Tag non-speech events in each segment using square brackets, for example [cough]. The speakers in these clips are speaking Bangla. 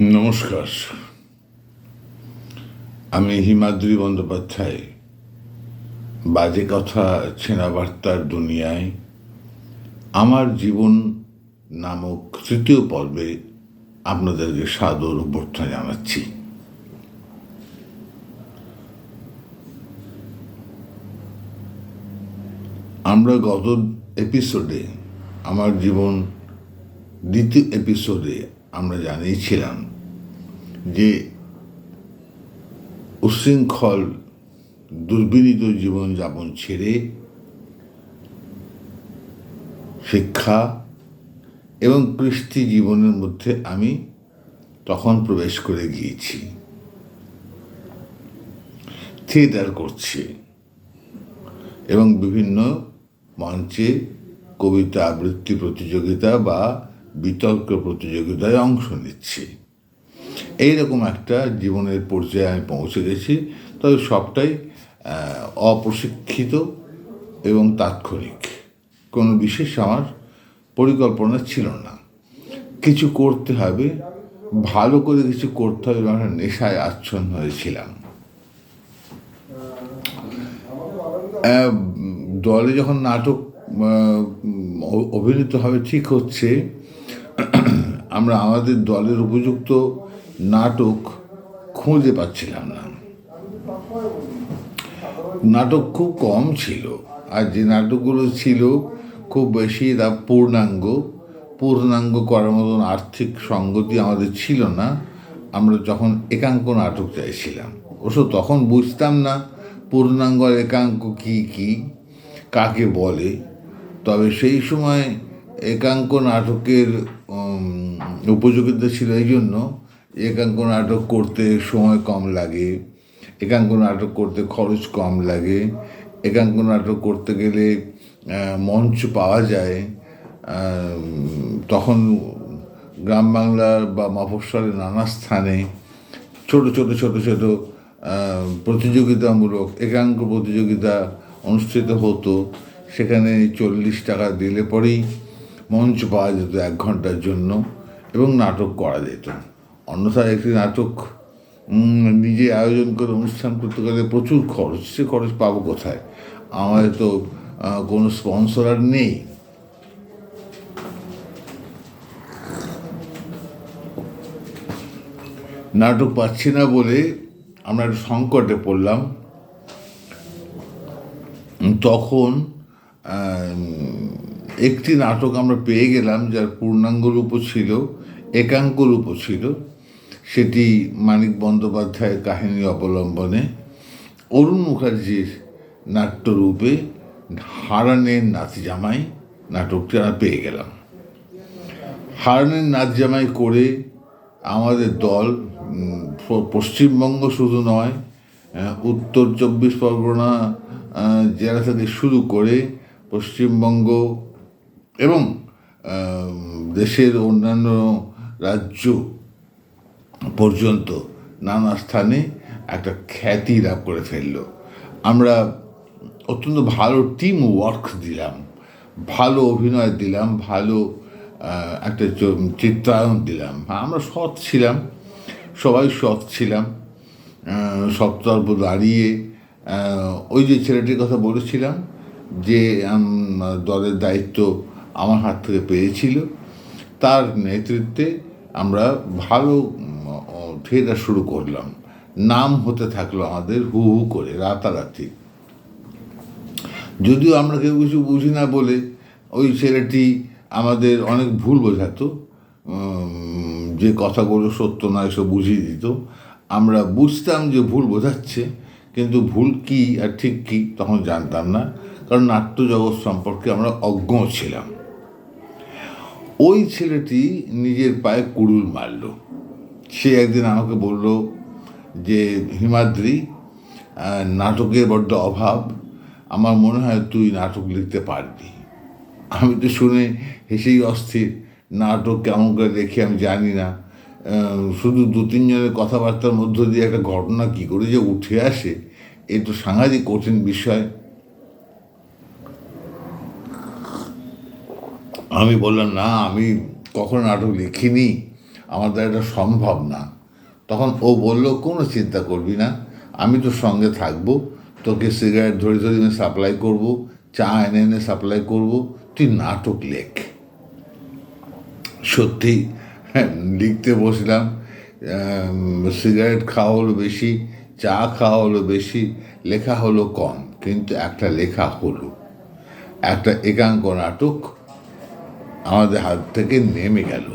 নমস্কার। আমি হিমাদ্রি বন্দ্যোপাধ্যায়। বাজে কথা, ছেনাবার্তার দুনিয়ায়। আমার জীবন নামক তৃতীয় পর্বে আপনাদেরকে সাদর অভ্যর্থনা জানাচ্ছি। আমরা গত এপিসোডে আমার জীবন দ্বিতীয় এপিসোডে আমরা জানিয়েছিলাম যে উশৃঙ্খল দুর্বিনীত জীবনযাপন ছেড়ে শিক্ষা এবং কৃষ্টি জীবনের মধ্যে আমি তখন প্রবেশ করে গিয়েছি। থিয়েটার করছি এবং বিভিন্ন মঞ্চে কবিতা, আবৃত্তি প্রতিযোগিতা বা বিতর্ক প্রতিযোগিতায় অংশ নিচ্ছি। এইরকম একটা জীবনের পর্যায়ে আমি পৌঁছে গেছি, তবে সবটাই অপ্রশিক্ষিত এবং তাৎক্ষণিক। কোনো বিশেষ আমার পরিকল্পনা ছিল না। কিছু করতে হবে, ভালো করে কিছু করতে হবে এবং একটা নেশায় আচ্ছন্ন হয়েছিলাম। দলে যখন নাটক অভিনীত হবে ঠিক হচ্ছে, আমরা আমাদের দলের উপযুক্ত নাটক খুঁজে পাচ্ছিলাম না। নাটক খুব কম ছিল। আর যে নাটকগুলো ছিল, খুব বেশি তা পূর্ণাঙ্গ। পূর্ণাঙ্গ করার মতন আর্থিক সঙ্গতি আমাদের ছিল না। আমরা যখন একাঙ্ক নাটক চাইছিলাম, অবশ্য তখন বুঝতাম না পূর্ণাঙ্গ আর একাঙ্ক কী কী, কাকে বলে। তবে সেই সময় একাঙ্ক নাটকের উপযোগিতা ছিল এই জন্য একাঙ্ক নাটক করতে সময় কম লাগে, একাঙ্ক নাটক করতে খরচ কম লাগে, একাঙ্ক নাটক করতে গেলে মঞ্চ পাওয়া যায় তখন গ্রাম বাংলার বা মফস্বলের নানা স্থানে ছোট ছোট ছোট ছোট প্রতিযোগিতামূলক একাঙ্ক প্রতিযোগিতা অনুষ্ঠিত হতো। সেখানে চল্লিশ টাকা দিলে পরেই মঞ্চ পাওয়া যেত এক ঘণ্টার জন্য এবং নাটক করা যেত। অন্যথায় একটি নাটক নিজে আয়োজন করে অনুষ্ঠান করতে গেলে প্রচুর খরচ। সে খরচ পাবো কোথায়? আমাদের তো কোনো স্পন্সর আর নেই। নাটক পাচ্ছি না বলে আমরা একটা সংকটে পড়লাম। তখন একটি নাটক আমরা পেয়ে গেলাম যার পূর্ণাঙ্গ রূপও ছিল একাঙ্ক রূপও ছিল। সেটি মানিক বন্দ্যোপাধ্যায়ের কাহিনী অবলম্বনে অরুণ মুখার্জির নাট্যরূপে হারানের নাতি জামাই নাটকটি আমরা পেয়ে গেলাম। হারানের নাচ জামাই করে আমাদের দল পশ্চিমবঙ্গ শুধু নয় উত্তর চব্বিশ পরগনা জেলা থেকে শুরু করে পশ্চিমবঙ্গ এবং দেশের অন্যান্য রাজ্য পর্যন্ত নানা স্থানে একটা খ্যাতি লাভ করে ফেলল। আমরা অত্যন্ত ভালো টিম ওয়ার্ক দিলাম, ভালো অভিনয় দিলাম, ভালো একটা চিত্রায়ন দিলাম। আমরা সৎ ছিলাম, সবাই সৎ ছিলাম সপ্তর্প দাঁড়িয়ে ওই যে ছেলেটির কথা বলেছিলাম যে দলের দায়িত্ব আমার হাত থেকে পেয়েছিল, তার নেতৃত্বে আমরা ভালো থিয়েটার শুরু করলাম। নাম হতে থাকল আমাদের হু হু করে রাতারাতি। যদিও আমরা কেউ কিছু বুঝি না বলে ওই ছেলেটি আমাদের অনেক ভুল বোঝাতো যে কথাগুলো সত্য নয় সব বুঝিয়ে দিত। আমরা বুঝতাম যে ভুল বোঝাচ্ছে, কিন্তু ভুল কি আর ঠিক কী তখন জানতাম না, কারণ নাট্য জগৎ সম্পর্কে আমরা অজ্ঞ ছিলাম। ওই ছেলেটি নিজের পায়ে কুড়ুল মারল। সে একদিন আমাকে বলল যে, হিমাদ্রি নাটকের বড্ড অভাব, আমার মনে হয় তুই নাটক লিখতে পারবি। আমি তো শুনে হেসেই অস্থির, নাটক কেমন করে দেখি আমি জানি না। শুধু দু, তিনজনের কথাবার্তার মধ্য দিয়ে একটা ঘটনা কী করে যে উঠে আসে, এ তো সাংঘাতিক কঠিন বিষয়। আমি বললাম, না, আমি কখনো নাটক লিখিনি। আমাদের এটা সম্ভব না। তখন ও বলল কোনো চিন্তা করবি না আমি তোর সঙ্গে থাকব তোকে সিগারেট ধরে ধরে এনে সাপ্লাই করব চা এনে এনে সাপ্লাই করব তুই নাটক লেখ। সত্যি হ্যাঁ, লিখতে বসলাম সিগারেট খাওয়া হলো বেশি চা খাওয়া হলো বেশি লেখা হলো কম কিন্তু একটা লেখা হলো। একটা একাঙ্ক নাটক আমাদের হাত থেকে নেমে গেল।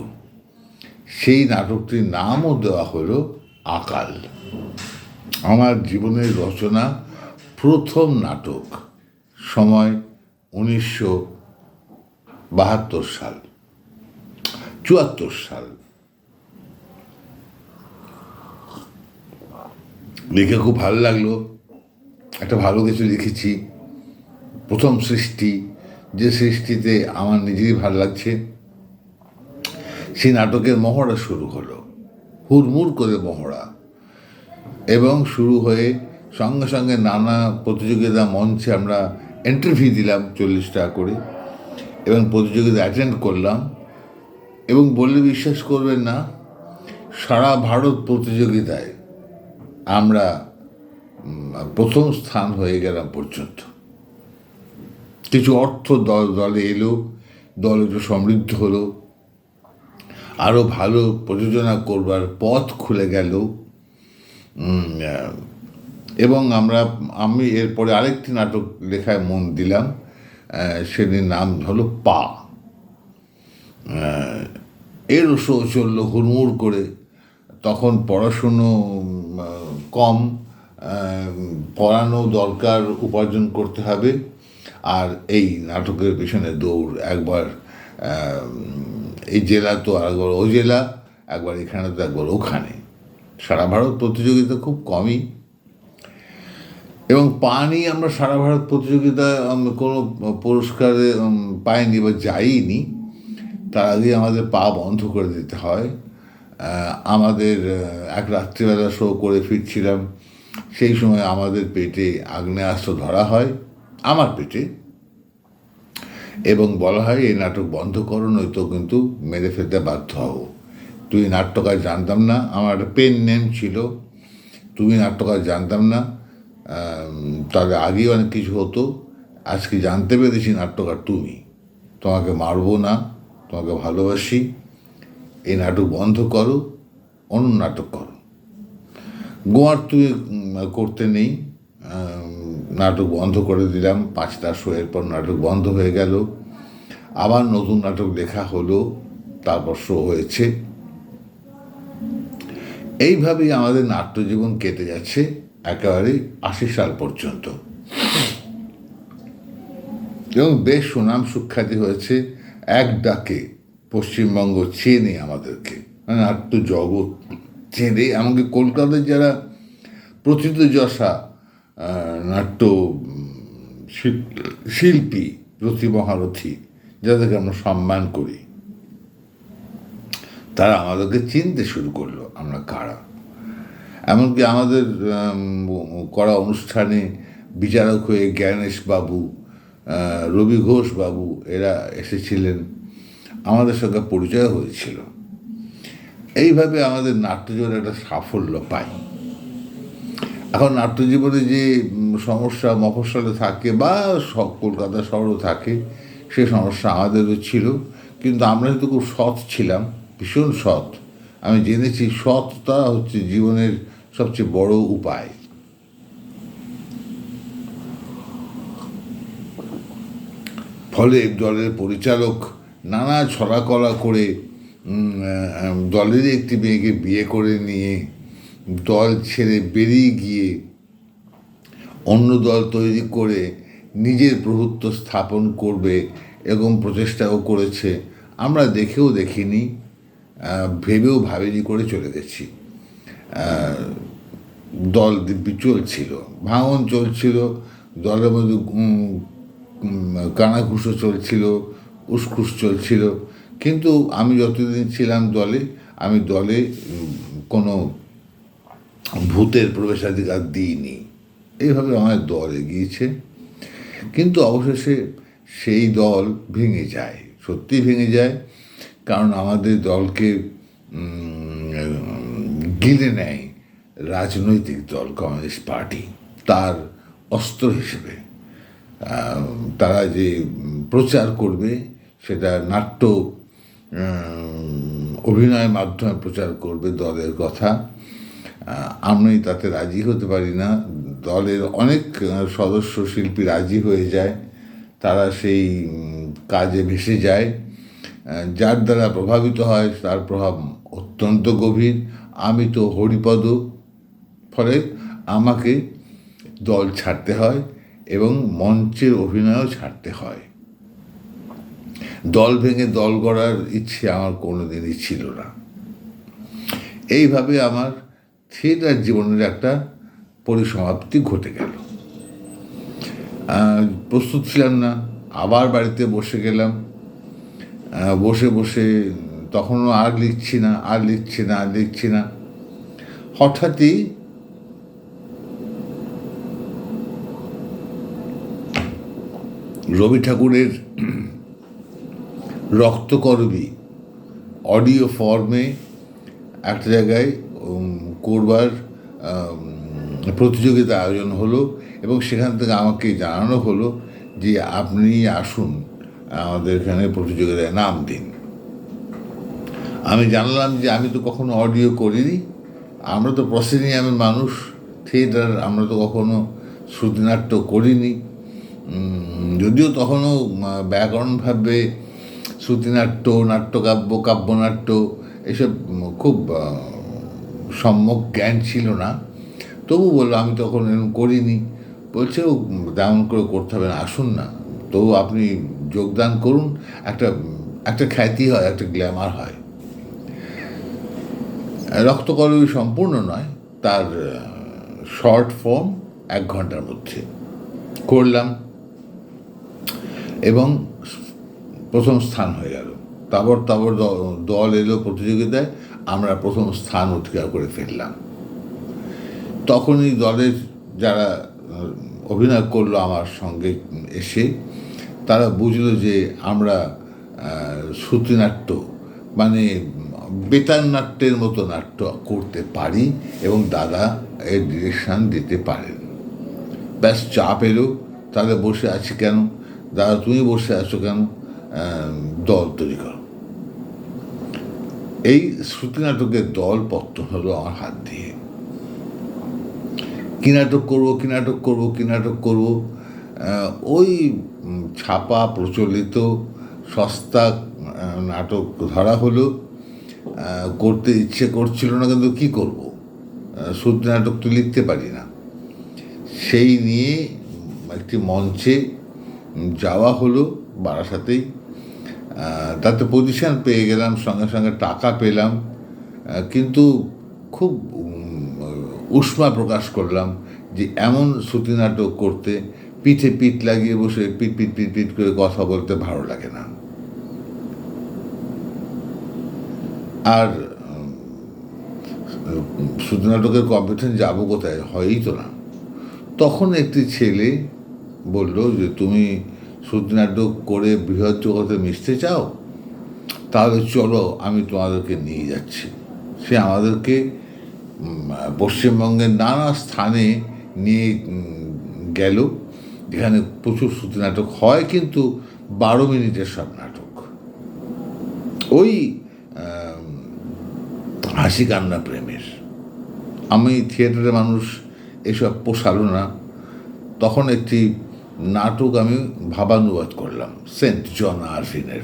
সেই নাটকটির নামও দেওয়া হলো আকাল। আমার জীবনের রচনা প্রথম নাটক, সময় উনিশশো বাহাত্তর সাল, চুয়াত্তর সাল। লিখে খুব ভালো লাগল। একটা ভালো কিছু লিখেছি। প্রথম সৃষ্টি, যে সৃষ্টিতে আমার নিজেরই ভালো লাগছে। সেই নাটকের মহড়া শুরু হলো। হুড়মুড় করে মহড়া। এবং শুরু হয়ে সঙ্গে সঙ্গে নানা প্রতিযোগিতা মঞ্চে আমরা এন্ট্রি দিলাম চল্লিশ টাকা করে। এবং প্রতিযোগিতা অ্যাটেন্ড করলাম। এবং বললে বিশ্বাস করবেন না, সারা ভারত প্রতিযোগিতায় আমরা প্রথম স্থান হয়ে গেলাম পর্যন্ত। কিছু অর্থ দল, দলে এলো, দল একটু সমৃদ্ধ হলো। আরও ভালো প্রযোজনা করবার পথ খুলে গেল। এবং আমরা, আমি এরপরে আরেকটি নাটক লেখায় মন দিলাম সেটির নাম হলো পা। এর শো হুড়মুড় করে। তখন পড়াশুনো কম পড়ানো দরকার উপার্জন করতে হবে। আর এই নাটকের পেছনে দৌড় একবার এই জেলা তো একবার ও জেলা, একবার এখানে, তো একবার ওখানে। সারা ভারত প্রতিযোগিতা খুব কমই। এবং পানি আমরা সারা ভারত প্রতিযোগিতায় কোনো পুরস্কারে পাইনি বা যাইনি। তার আগে আমাদের পা বন্ধ করে দিতে হয়। আমাদের এক রাত্রিবেলা শো করে ফিরছিলাম। সেই সময় আমাদের পেটে আগ্নেয়াস্ত্র ধরা হয়। আমার পেটে। এবং বলা হয় এই নাটক বন্ধ করো নয়তো কিন্তু মেরে ফেলতে বাধ্য হব তুই নাট্যকার জানতাম না। আমার একটা পেন নেম ছিল তুমি নাট্যকার জানতাম না। তাহলে আগেই অনেক কিছু হতো। আজকে জানতে পেরেছি নাট্যকার তুমি। তোমাকে মারবো না তোমাকে ভালোবাসি। এই নাটক বন্ধ করো অন্য নাটক করো। গোয়ার তুই উম, করতে নেই। নাটক বন্ধ করে দিলাম, পাঁচটা শোয়ের পর নাটক বন্ধ হয়ে গেল। আবার নতুন নাটক লেখা হলো, তারপর শো হয়েছে। এইভাবেই আমাদের নাট্যজীবন কেটে যাচ্ছে একেবারে আশি সাল পর্যন্ত। এবং বেশ সুনাম সুখ্যাতি হয়েছে এক ডাকে পশ্চিমবঙ্গ চেনে আমাদেরকে। মানে নাট্য জগৎ চেনে, এমনকি কলকাতার যারা প্রথিতযশা নাট্য শিল্পী রথী মহারথী, যাদেরকে আমরা সম্মান করি, তারা আমাদেরকে চিনতে শুরু করল আমরা কারা। এমনকি আমাদের করা অনুষ্ঠানে বিচারক হয়ে জ্ঞানেশ বাবু রবি ঘোষ বাবু, এরা এসেছিলেন। আমাদের সঙ্গে পরিচয় হয়েছিল। এইভাবে আমাদের নাট্যজীবন একটা সাফল্য পায়। এখন নাট্যজীবনে যে সমস্যা মফস্বলে থাকে বা কলকাতা শহরও থাকে, সে সমস্যা আমাদেরও ছিল। কিন্তু আমরা কিন্তু খুব সৎ ছিলাম, ভীষণ সৎ। আমি জেনেছি সৎটা হচ্ছে জীবনের সবচেয়ে বড় উপায়। ফলে দলের পরিচালক নানা ছড়াকলা করে দলেরই একটি মেয়েকে বিয়ে করে নিয়ে দল ছেড়ে বেরিয়ে গিয়ে অন্য দল তৈরি করে নিজের প্রভুত্ব স্থাপন করবে এরকম প্রচেষ্টাও করেছে। আমরা দেখেও দেখিনি ভেবেও ভাবিনি করে চলে গেছি। দল দিব্যি চলছিল, ভাঙন চলছিল, দলের মধ্যে কানাঘুষো চলছিল, উসখুস চলছিল। কিন্তু আমি যতদিন ছিলাম দলে, আমি দলে কোনো ভূতের প্রবেশাধিকার দিইনি। এইভাবে আমার দল এগিয়েছে। কিন্তু অবশেষে সেই দল ভেঙে যায় সত্যি ভেঙে যায়। কারণ আমাদের দলকে গিলে নেয় রাজনৈতিক দল কমিউনিস্ট পার্টি, তার অস্ত্র হিসেবে। তারা যে প্রচার করবে, সেটা নাট্য অভিনয়ের মাধ্যমে প্রচার করবে দলের কথা। আমি তাতে রাজি হতে পারি না। দলের অনেক সদস্য শিল্পী রাজি হয়ে যায়, তারা সেই কাজে ভেসে যায়। যার দ্বারা প্রভাবিত হয়, তার প্রভাব অত্যন্ত গভীর। আমি তো হরিপদ, ফলে আমাকে দল ছাড়তে হয় এবং মঞ্চের অভিনয়ও ছাড়তে হয়। দল ভেঙে দল গড়ার ইচ্ছে আমার কোনোদিনই ছিল না। এইভাবে আমার থিয়েটার জীবনের একটা পরিসমাপ্তি ঘটে গেল। প্রস্তুত ছিলাম না, আবার বাড়িতে বসে গেলাম। বসে বসে তখনও আর লিখছি না, আর লিখছি না, আর লিখছি না। হঠাৎই রবি ঠাকুরের রক্তকরবী অডিও ফর্মে একটা জায়গায় করবার প্রতিযোগিতা আয়োজন হলো এবং সেখান থেকে আমাকে জানানো হলো যে আপনি আসুন আমাদের এখানে প্রতিযোগিতায় নাম দিন। আমি জানলাম যে আমি তো কখনো অডিও করিনি, আমরা তো প্রসেনিয়ামের মানুষ, থিয়েটার আমরা তো কখনো শ্রুতিনাট্য করিনি। যদিও তখনও ব্যাকরণভাবে শ্রুতিনাট্য, নাট্যকাব্য, কাব্যনাট্য, এসব খুব সম্যক জ্ঞান ছিল না। তবু বলল, আমি তখন এরকম করিনি। বলছে, ও তেমন করে করতে হবে না, আসুন না। তবু আপনি যোগদান করুন, একটা একটা খ্যাতি হয়, একটা গ্ল্যামার হয়। রক্তকরবী সম্পূর্ণ নয়, তার শর্ট ফর্ম এক ঘণ্টার মধ্যে। করলাম। এবং প্রথম স্থান হয়ে গেল। তাবর দ- দল এলো প্রতিযোগিতায়। আমরা প্রথম স্থান অধিকার করে ফেললাম তখনই দলের যারা অভিনয় করল আমার সঙ্গে এসে, তারা বুঝলো যে আমরা শ্রুতিনাট্য মানে বেতার নাট্যের মতো নাট্য করতে পারি এবং দাদা এর ডিরেকশান দিতে পারেন। ব্যাস চাপ এলো তাহলে বসে আছি কেন? দাদা, তুমি বসে আছো কেন? দল তৈরি করো। এই শ্রুতি নাটকের দল পত্তন হলো আমার হাত দিয়ে। কি নাটক করব, কি নাটক করব, কি নাটক করব? ওই ছাপা, প্রচলিত, সস্তা নাটক ধরা হলো। করতে ইচ্ছে করছিল না, কিন্তু কি করব? শ্রুতি নাটক তো লিখতে পারি না। সেই নিয়ে একটি মঞ্চে যাওয়া হলো বারাসাতেই। তাতে পজিশন পেয়ে গেলাম, সঙ্গে সঙ্গে টাকা পেলাম কিন্তু খুব উষ্মা প্রকাশ করলাম যে এমন শ্রুতি নাটক করতে পিঠে পিঠ লাগিয়ে বসে পিট পিট পিট পিট করে কথা বলতে ভালো লাগে না। আর শ্রুতি নাটকের কম্পিটিশন যাব কোথায় হয়ই তো না। তখন একটি ছেলে বলল যে, তুমি নাটক করে বৃহৎ জগতে মিশতে চাও? তাহলে চলো, আমি তোমাদেরকে নিয়ে যাচ্ছি। সে আমাদেরকে পশ্চিমবঙ্গের নানা স্থানে নিয়ে গেল। যেখানে প্রচুর শ্রুতি নাটক হয়, কিন্তু বারো মিনিটের সব নাটক। ওই হাসি কান্না প্রেমের। আমি থিয়েটারের মানুষ এসব পোষালো না। তখন একটি নাটক আমি ভাবানুবাদ করলাম, সেন্ট জন আরফিনের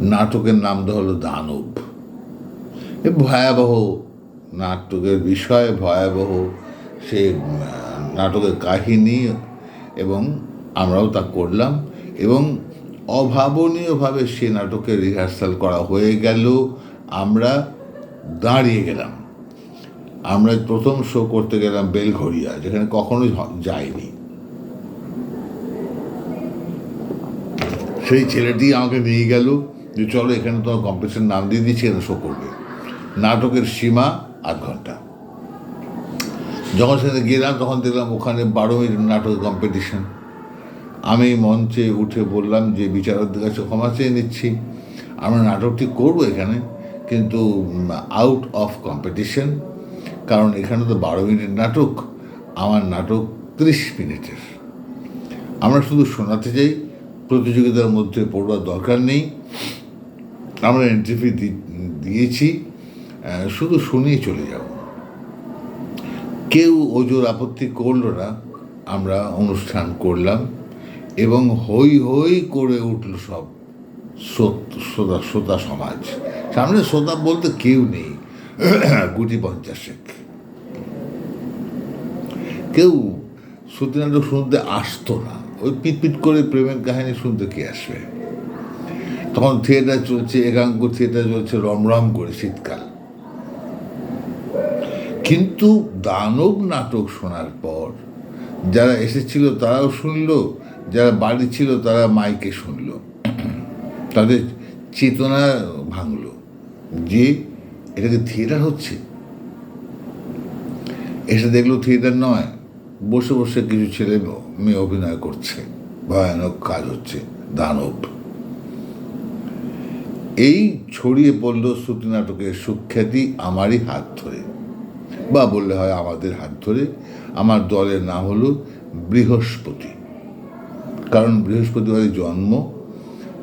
নাটকের নাম দেওয়া হলো দানব। এ ভয়াবহ নাটকের বিষয়, ভয়াবহ সে নাটকের কাহিনী এবং আমরাও তা করলাম এবং অভাবনীয়ভাবে সে নাটকের রিহার্সাল করা হয়ে গেল। আমরা দাঁড়িয়ে গেলাম। আমরা প্রথম শো করতে গেলাম বেলঘড়িয়া, যেখানে কখনোই যাইনি। সেই ছেলেটি আমাকে নিয়ে গেল। যে চলো এখানে তোমার কম্পিটিশন নাম দিয়ে দিচ্ছি, এখানে শো করবে। নাটকের সীমা আধ ঘণ্টা। যখন সেখানে গেলাম, তখন দেখলাম ওখানে বারো মিনিট নাটক কম্পিটিশন আমি মঞ্চে উঠে বললাম যে, বিচারকদের কাছে ক্ষমা চেয়ে নিচ্ছি। আমরা নাটকটি করব এখানে, কিন্তু আউট অফ কম্পিটিশন কারণ এখানে তো বারো মিনিট নাটক, আমার নাটক ত্রিশ মিনিটের। আমরা শুধু শোনাতে চাই প্রতিযোগিতার মধ্যে পড়বার দরকার নেই। আমরা এন্ট্রি ফি দিয়েছি। শুধু শুনিয়ে চলে যাব। কেউ ওজোর আপত্তি করল না। আমরা অনুষ্ঠান করলাম এবং হই হই করে উঠল সব শ্রোত- শ্রোতা সমাজ। সামনে শ্রোতা বলতে কেউ নেই। [clears throat] গুটি পঞ্চাশেক কেউ শ্রুতি নাটক শুনতে আসতো না। ওই পিটপিট করে প্রেমের কাহিনী শুনতে কে আসবে? তখন থিয়েটার চলছে, একাঙ্ক থিয়েটার চলছে, রমরম করে শীতকাল। কিন্তু দানব নাটক শোনার পর যারা এসেছিল তারাও শুনলো, যারা বাড়ি ছিল তারা মাইকে শুনলো। তাদের চেতনা ভাঙলো যে এটাকে থিয়েটার হচ্ছে। এসে দেখল থিয়েটার নয় বসে বসে কিছু ছেলে মেয়ে অভিনয় করছে, ভয়ানক কাজ হচ্ছে, দানব। এই ছড়িয়ে পড়ল শ্রুতি নাটকের সুখ্যাতি আমারই হাত ধরে। বা বললে হয় আমাদের হাত ধরে, আমার দলের নাম হলো বৃহস্পতি। কারণ বৃহস্পতিবারের জন্ম,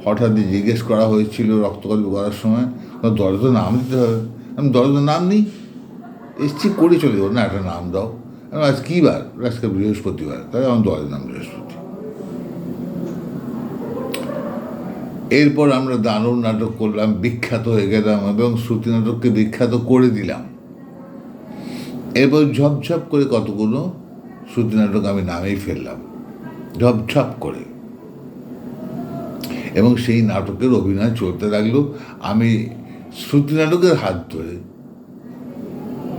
হঠাৎই জিজ্ঞেস করা হয়েছিল রক্তকল্প করার সময়, "তোমার দলে তো নাম দিতে হবে? আমি দলে তো নাম নেই, এসছি, করে চলে যাব। না, একটা নাম দাও। আজ কী বার? আজকে বৃহস্পতিবার তাহলে আমার দলের নাম বৃহস্পতি। এরপর আমরা দানব নাটক করলাম, বিখ্যাত হয়ে গেলাম এবং শ্রুতি নাটককে বিখ্যাত করে দিলাম। এরপর ঝপঝপ করে কতগুলো শ্রুতি নাটক আমি নামেই ফেললাম। ঝপঝপ করে। এবং সেই নাটকের অভিনয় চলতে লাগল। আমি শ্রুতি নাটকের হাত ধরে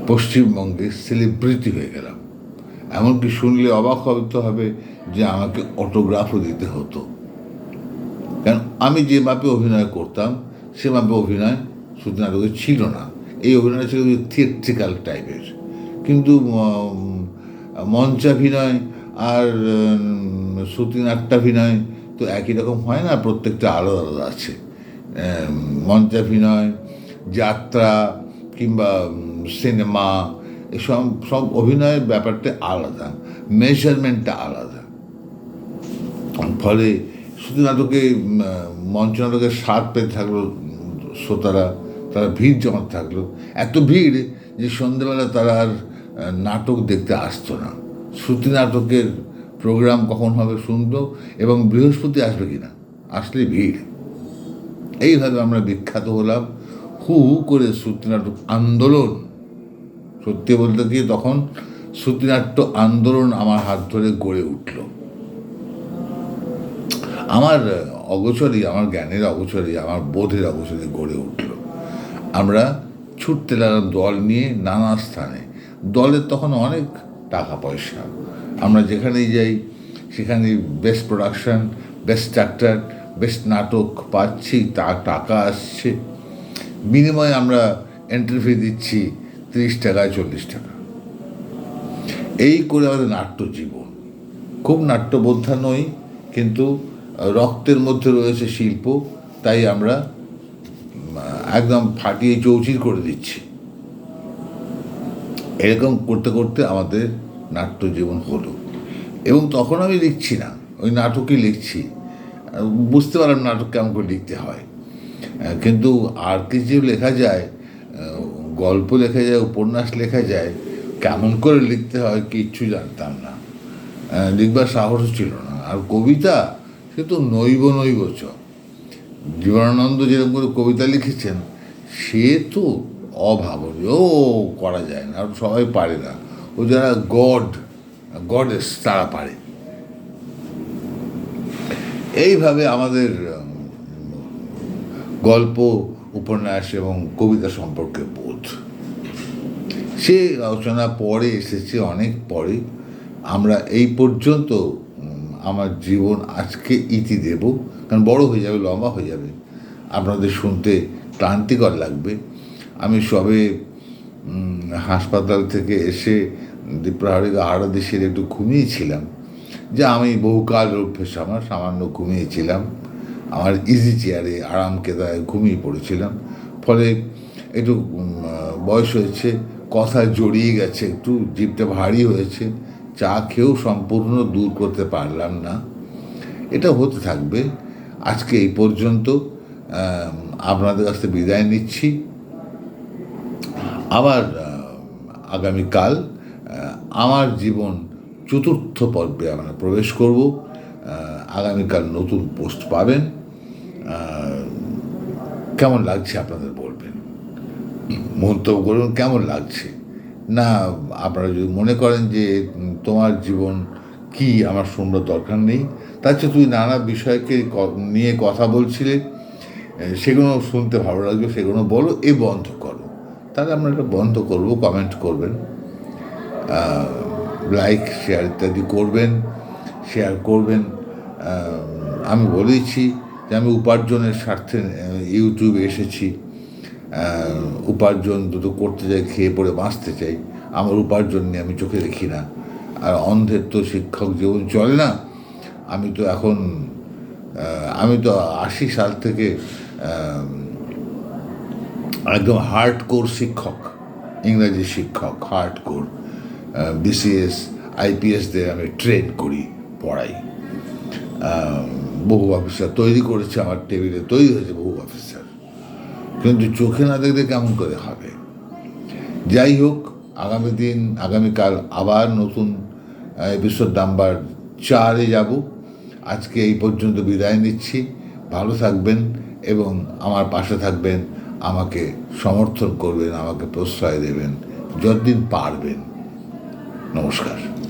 পশ্চিমবঙ্গে সেলিব্রিটি হয়ে গেলাম। এমনকি শুনলে অবাক হতে হবে যে আমাকে অটোগ্রাফও দিতে হতো। কারণ আমি যে মাপে অভিনয় করতাম সে মাপে অভিনয় শ্রুতি নাটকে ছিল না। এই অভিনয় ছিল থিয়েট্রিক্যাল টাইপের কিন্তু মঞ্চাভিনয় আর উম, শ্রুতি নাট্যাভিনয় তো একই রকম হয় না প্রত্যেকটা আলাদা আলাদা আছে। মঞ্চাভিনয় যাত্রা কিংবা সিনেমা এসব সব অভিনয়ের ব্যাপারটা আলাদা মেজারমেন্টটা আলাদা। ফলে শুধু নাটকে মঞ্চ নাটকের স্বাদ পেতে থাকল শ্রোতারা, তারা ভিড় জমাতে থাকল। এত ভিড় যে সন্ধ্যেবেলা তারা আর নাটক দেখতে আসতো না। শ্রুতি নাটকের প্রোগ্রাম কখন হবে শুনতো এবং বৃহস্পতি আসবে কিনা আসলে ভিড়। এইভাবে আমরা বিখ্যাত হলাম। হু করে শ্রুতিনাটক আন্দোলন সত্যি বলতে গিয়ে তখন শ্রুতিনাট্য আন্দোলন আমার হাত ধরে গড়ে উঠল। আমার অগোচরই আমার জ্ঞানের অগোচরই আমার বোধের অগোচরে গড়ে উঠল। আমরা ছুটতে লাগলাম দল নিয়ে নানা স্থানে। দলের তখন অনেক টাকা পয়সা আমরা যেখানেই যাই, সেখানে best production best actor best নাটক পাচ্ছি, তা টাকা আসছে। বিনিময়ে আমরা এন্ট্রি ফি দিচ্ছি। তিরিশ টাকায় চল্লিশ টাকা। এই করে আমাদের নাট্য জীবন। খুব নাট্যবোদ্ধা নই, কিন্তু রক্তের মধ্যে রয়েছে শিল্প, তাই আমরা একদম ফাটিয়ে চৌচির করে দিচ্ছি। এরকম করতে করতে আমাদের নাট্য জীবন হলো। এবং তখন আমি লিখছি না, ওই নাটকই লিখছি। বুঝতে পারলাম নাটক কেমন করে লিখতে হয়। কিন্তু আর কিছু লেখা যায় গল্প লেখা যায়, উপন্যাস লেখা যায়, কেমন করে লিখতে হয় কিচ্ছু জানতাম না। লিখবার সাহস ছিল না। আর কবিতা, সে তো নৈব নৈব চ জীবনানন্দ যেরকম করে কবিতা লিখেছেন, সে তো অভাবনীয়, ও করা যায় না, আর সবাই পারে না। ও যারা গড, গডেস, তারা পারে। এইভাবে আমাদের গল্প উপন্যাস এবং কবিতা সম্পর্কে বোধ। সে আলোচনা পরে এসেছে, অনেক পরে। আমরা এই পর্যন্ত আমার জীবন আজকে ইতি দেব, কারণ বড় হয়ে যাবে, লম্বা হয়ে যাবে। আপনাদের শুনতে ক্লান্তিকর লাগবে। আমি সবে হাসপাতাল থেকে এসে দীপ্রাহারিক আড়া দেশের একটু ঘুমিয়েছিলাম। যা আমি বহুকাল অভ্যেস আমার, সামান্য ঘুমিয়েছিলাম। আমার ইজি চেয়ারে আরাম কেদায় ঘুমিয়ে পড়েছিলাম। ফলে একটু বয়স হয়েছে, কথা জড়িয়ে গেছে, একটু জিভটা ভারী হয়েছে, চা খেয়েও সম্পূর্ণ দূর করতে পারলাম না। এটা হতে থাকবে। আজকে এই পর্যন্ত আপনাদের কাছ থেকে বিদায় নিচ্ছি। আবার আগামীকাল আমার জীবন চতুর্থ পর্বে আমরা প্রবেশ করব। আগামীকাল নতুন পোস্ট পাবেন। কেমন লাগছে আপনাদের বলবেন? মন্তব্য করুন, কেমন লাগছে? না, আপনারা যদি মনে করেন যে তোমার জীবন কি, আমার শুনবার দরকার নেই চেয়ে তুই নানা বিষয়কে নিয়ে কথা বলছিলে সেগুলো শুনতে ভালো লাগবে, সেগুলো বলো, এ বন্ধ করো। তাহলে আমরা এটা বন্ধ করব কমেন্ট করবেন লাইক শেয়ার ইত্যাদি করবেন শেয়ার করবেন আমি বলেছি যে আমি উপার্জনের স্বার্থে ইউটিউবে এসেছি উপার্জন দুটো করতে চাই, খেয়ে পড়ে বাঁচতে চাই, আমার উপার্জন নিয়ে আমি চোখে দেখি না। আর অন্ধের তো শিক্ষক জীবন চলে না। আমি তো এখন আমি তো আশি সাল থেকে একদম হার্ড কোর শিক্ষক, ইংরাজি শিক্ষক হার্ড কোর বিসিএস আইপিএসদের আমি ট্রেন করি, পড়াই। বহু অফিসার তৈরি করেছে, আমার টেবিলে তৈরি হয়েছে বহু অফিসার। কিন্তু চোখে না দেখলে কেমন করে হবে? যাই হোক, আগামী দিন, আগামীকাল আবার নতুন এপিসোড নাম্বার চারে যাব। আজকে এই পর্যন্ত বিদায় নিচ্ছি। ভালো থাকবেন এবং আমার পাশে থাকবেন, আমাকে সমর্থন করবেন, আমাকে প্রশ্রয় দেবেন, যতদিন পারবেন। নমস্কার।